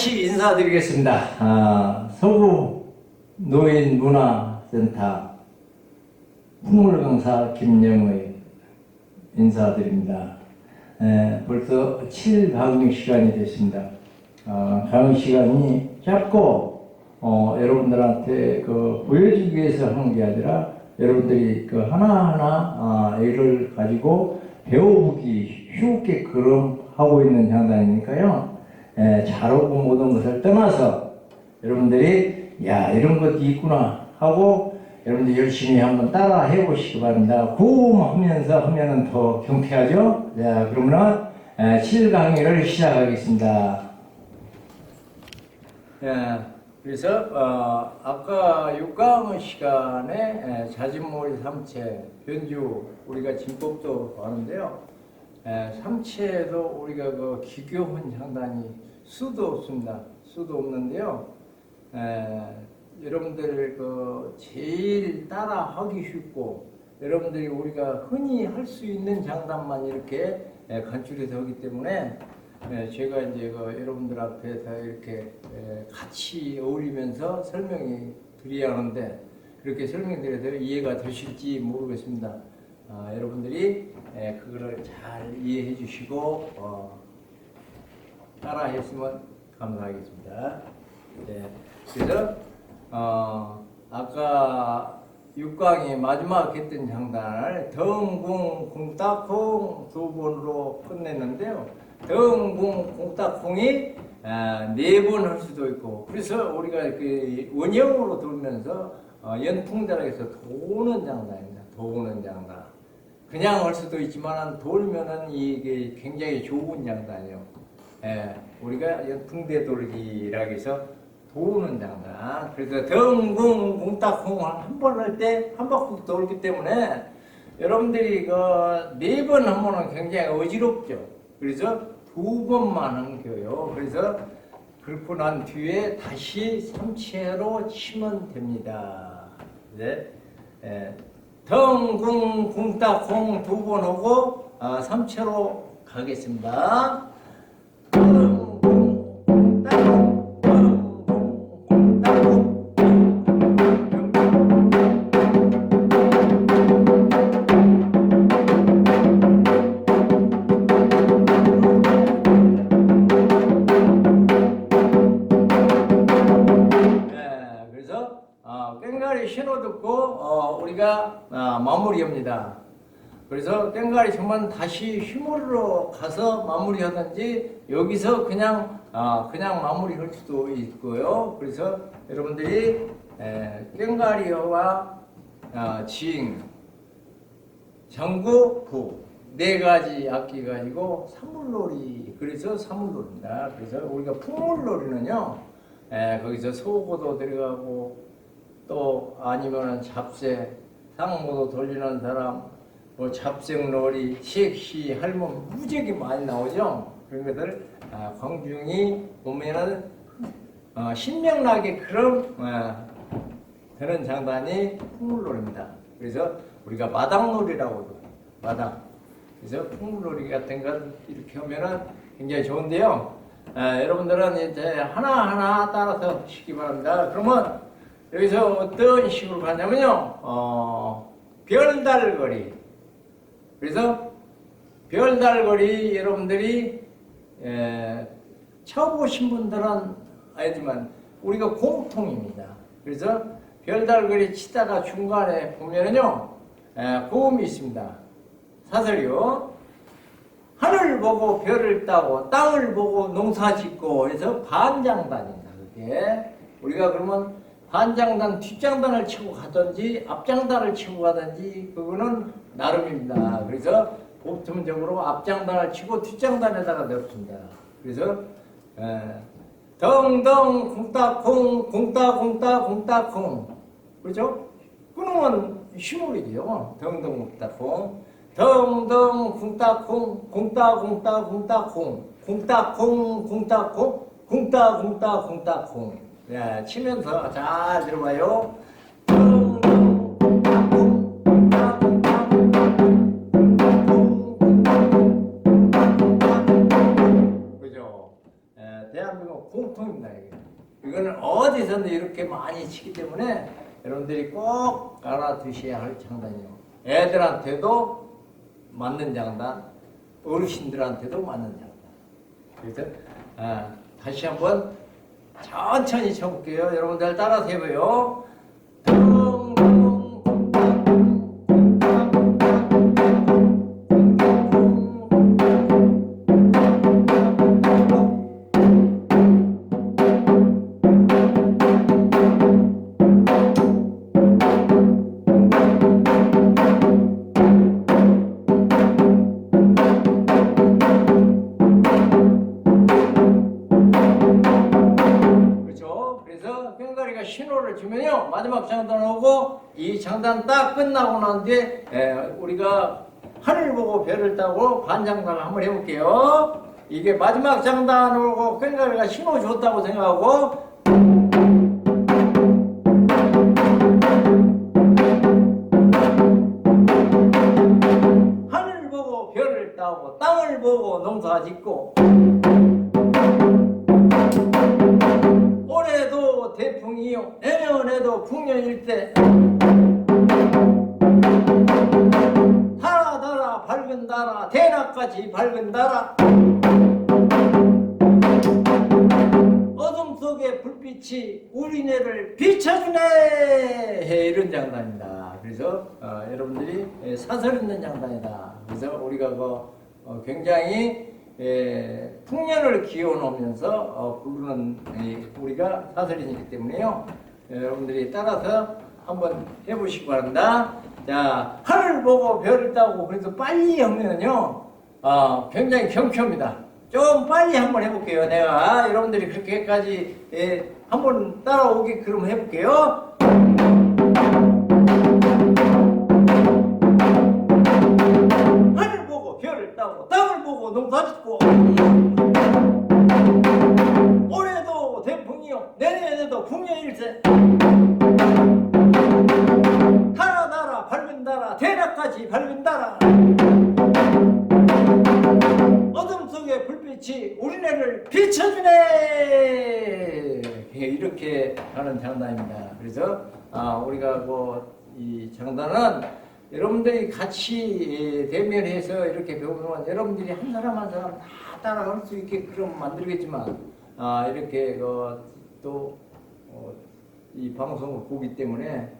다시 인사드리겠습니다. 아, 서구 노인문화센터 풍물 강사 김영의 인사드립니다. 에, 벌써 7강의 시간이 됐습니다. 아, 강의 시간이 짧고 어, 여러분들한테 그 보여주기 위해서 하는 게 아니라 여러분들이 그 하나하나 아, 애를 가지고 배워보기 쉽게끔 하고 있는 장단이니까요. 에, 잘하고 모든 것을 떠나서 여러분들이 야 이런 것도 있구나 하고 여러분들 열심히 한번 따라 해보시기 바랍니다. 고음하면서 하면은 더 경쾌하죠. 자 그러면은 7 강의를 시작하겠습니다. 예, 그래서 어, 아까 6강 시간에 에, 자진몰이 삼체 변주 우리가 진법도 하는데요. 에, 삼체에도 우리가 그 기교훈 장단이 수도 없습니다. 수도 없는데요. 에, 여러분들 그 제일 따라 하기 쉽고 여러분들이 우리가 흔히 할 수 있는 장단만 이렇게 에, 간추려서 하기 때문에 네, 제가 이제 그 여러분들 앞에서 이렇게 에, 같이 어울리면서 설명이 드려야 하는데 그렇게 설명드려도 이해가 되실지 모르겠습니다. 아, 여러분들이 에, 그거를 잘 이해해 주시고 어, 따라 했으면 감사하겠습니다. 네, 그래서 어, 아까 6강이 마지막 했던 장단을 덩궁 궁따콩 두 번으로 끝냈는데요. 덩궁 궁따콩이 아, 네번 할 수도 있고 그래서 우리가 그 원형으로 돌면서 어, 연풍자락에서 도는 장단입니다. 도는 장단. 그냥 할 수도 있지만 돌면은 이게 굉장히 좋은 장단이에요. 예, 우리가 연풍대 돌기라고 해서 도는 장단. 그래서 덩궁 궁따콩 한번 할 때 한 바퀴 돌기 때문에 여러분들이 그네번 하면은 굉장히 어지럽죠. 그래서 두 번만 한겨요. 그래서 그렇고 난 뒤에 다시 삼체로 치면 됩니다. 네. 예. 덩궁 궁따콩 두번 하고 아, 삼체로 가겠습니다. 신호 듣고 어, 우리가 아, 마무리합니다. 그래서 꽹가리 정말 다시 휘몰로 가서 마무리하든지 여기서 그냥 아, 그냥 마무리할 수도 있고요. 그래서 여러분들이 에, 꽹가리와 아, 징, 장구, 부. 네 가지 악기 가지고 사물놀이 그래서 사물놀이입니다. 그래서 우리가 풍물놀이는요, 에, 거기서 소고도 들어가고 또 아니면은 잡새 상모도 돌리는 사람, 뭐 잡생놀이, 섹시, 할멈 무지하게 많이 나오죠. 그런 것들 아, 광중이 보면은 어, 신명나게 그런 어, 그런 장단이 풍물놀이입니다. 그래서 우리가 마당놀이라고도. 마당. 그래서 풍물놀이 같은 것 이렇게 하면은 굉장히 좋은데요. 아, 여러분들은 이제 하나하나 따라서 하시기 바랍니다. 그러면 여기서 어떤 식으로 가냐면요. 어, 별달거리. 그래서 별달거리 여러분들이 에, 쳐보신 분들은 알지만 우리가 공통입니다. 그래서 별달거리 치다가 중간에 보면은요. 에, 고음이 있습니다. 사설이요. 하늘 보고 별을 따고 땅을 보고 농사 짓고 해서 반장단입니다. 그게 우리가 그러면 반장단 뒷장단을 치고 가든지 앞장단을 치고 가든지 그거는 나름입니다. 그래서 보통적으로 앞장단을 치고 뒷장단에다가 넣습니다. 그래서 에, 덩덩 공따콩 공따공따 공따콩 그렇죠? 끊으면 시물이죠. 덩덩 공따콩 덩덩 궁따콩 궁따궁따 궁따콩 궁따콩 궁따콩 궁따궁따 궁따콩 네, 치면서 잘 들어봐요 덩덩 궁따콩 궁따궁따 궁따콩 그죠? 에, 대한민국 공통입니다. 많이 치기 때문에 여러분들이 꼭 알아두셔야 할 장단이에요. 애들한테도 맞는 장단, 어르신들한테도 맞는 장단. 그래서 아, 다시 한번 천천히 쳐볼게요. 여러분들 따라서 해봐요. 마지막 장단 오고 이 장단 딱 끝나고 난 뒤에 에, 우리가 하늘 보고 별을 따고 반장단을 한번 해볼게요. 이게 마지막 장단 오고 꽹가리가 신호 줬다고 생각하고. 하늘 보고 별을 따고 땅을 보고 농사 짓고. 올해도 태풍이요. 내 년에도 풍년일 때 달아 달아 밝은 달아 대낮까지 밝은 달아. 어둠 속에 불빛이 우리네를 비춰주네! 이런 장단입니다. 그래서 어, 여러분들이 예, 사설 있는 장단이다. 그래서 우리가 그 어, 굉장히 예, 풍년을 기워놓으면서 어, 부르는 이, 우리가 사설이기 때문에요. 예, 여러분들이 따라서 한번 해보시기 바랍니다. 자, 하늘 보고 별을 따고 그래서 빨리 하면은요, 어, 굉장히 경쾌합니다. 좀 빨리 한번 해볼게요. 내가 여러분들이 그렇게까지 예, 한번 따라오게 그럼 해볼게요. 비춰주네 예, 이렇게 하는 장단입니다 그래서 아, 우리가 그이 장단은 여러분들이 같이 예, 대면해서 이렇게 배우면 여러분들이 한 사람 한 사람 다 따라갈 수 있게 그럼 만들겠지만 아, 이렇게 그, 또 어, 이 방송을 보기 때문에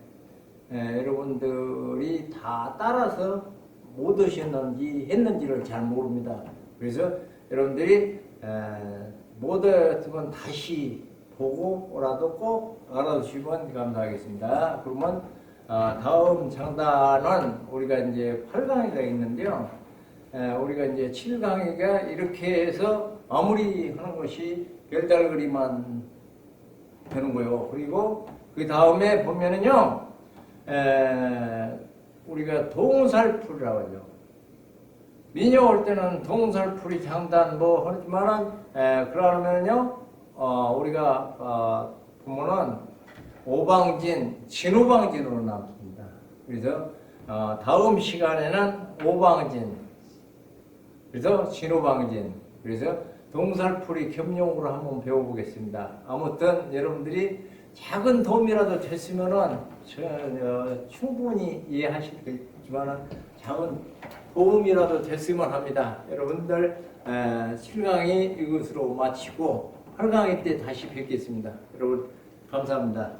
에, 여러분들이 다 따라서 못 오셨는지 했는지를 잘 모릅니다. 그래서 여러분들이 에, 못 왔으면 다시 보고라도 꼭 알아주시면 감사하겠습니다. 그러면 아, 다음 장단은 우리가 이제 8강의가 있는데요. 에, 우리가 이제 7강의가 이렇게 해서 마무리하는 것이 별달 그리만 되는 거예요. 그리고 그 다음에 보면은요, 에, 우리가 동살풀이라고 하죠. 민요 올 때는 동살풀이 장단 뭐 하지만은 에, 그러면은요, 어, 우리가 어, 보면은 오방진, 진오방진으로 나왔습니다. 그래서 어, 다음 시간에는 오방진, 그래서 진오방진, 그래서 동살풀이 겸용으로 한번 배워보겠습니다. 아무튼 여러분들이 작은 도움이라도 됐으면은 저, 어, 충분히 이해하시겠지만은 작은 도움이라도 됐으면 합니다. 여러분들 에, 7강이 이것으로 마치고 8강의 때 다시 뵙겠습니다. 여러분 감사합니다.